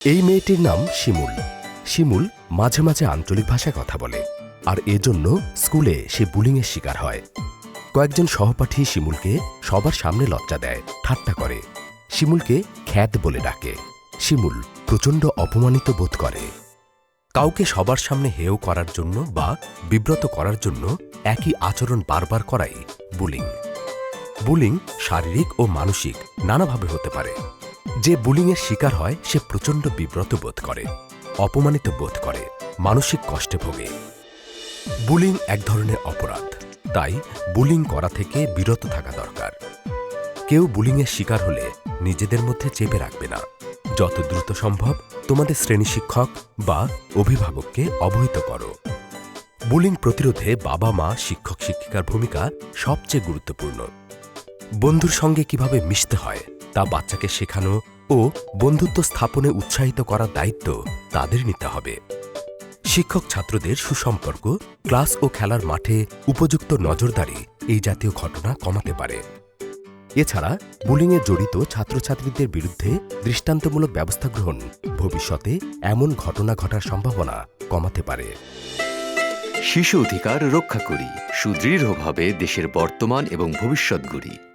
এই মেয়েটির নাম শিমুল। শিমুল মাঝে মাঝে আঞ্চলিক ভাষায় কথা বলে, আর এজন্য স্কুলে সে বুলিংয়ের শিকার হয়। কয়েকজন সহপাঠী শিমুলকে সবার সামনে লজ্জা দেয়, ঠাট্টা করে। শিমুলকে খ্যাত বলে ডাকে। শিমুল প্রচণ্ড অপমানিত বোধ করে। কাউকে সবার সামনে হেয় করার জন্য বা বিব্রত করার জন্য একই আচরণ বারবার করাই বুলিং। বুলিং শারীরিক ও মানসিক নানাভাবে হতে পারে। যে বুলিংয়ের শিকার হয়, সে প্রচণ্ড বিব্রত বোধ করে, অপমানিত বোধ করে, মানসিক কষ্টে ভোগে। বুলিং এক ধরনের অপরাধ, তাই বুলিং করা থেকে বিরত থাকা দরকার। কেউ বুলিংয়ের শিকার হলে নিজেদের মধ্যে চেপে রাখবে না। যত দ্রুত সম্ভব তোমাদের শ্রেণি শিক্ষক বা অভিভাবককে অবহিত করো। বুলিং প্রতিরোধে বাবা মা, শিক্ষক, শিক্ষিকার ভূমিকা সবচেয়ে গুরুত্বপূর্ণ। বন্ধুর সঙ্গে কীভাবে মিশতে হয় তা বাচ্চাকে শেখানো ও বন্ধুত্ব স্থাপনে উৎসাহিত করার দায়িত্ব তাদের নিতে হবে। শিক্ষক ছাত্রদের সুসম্পর্ক, ক্লাস ও খেলার মাঠে উপযুক্ত নজরদারি এই জাতীয় ঘটনা কমাতে পারে। এছাড়া বুলিংয়ে জড়িত ছাত্রছাত্রীদের বিরুদ্ধে দৃষ্টান্তমূলক ব্যবস্থা গ্রহণ ভবিষ্যতে এমন ঘটনা ঘটার সম্ভাবনা কমাতে পারে। শিশু অধিকার রক্ষা করি, সুদৃঢ়ভাবে দেশের বর্তমান এবং ভবিষ্যৎ গড়ি।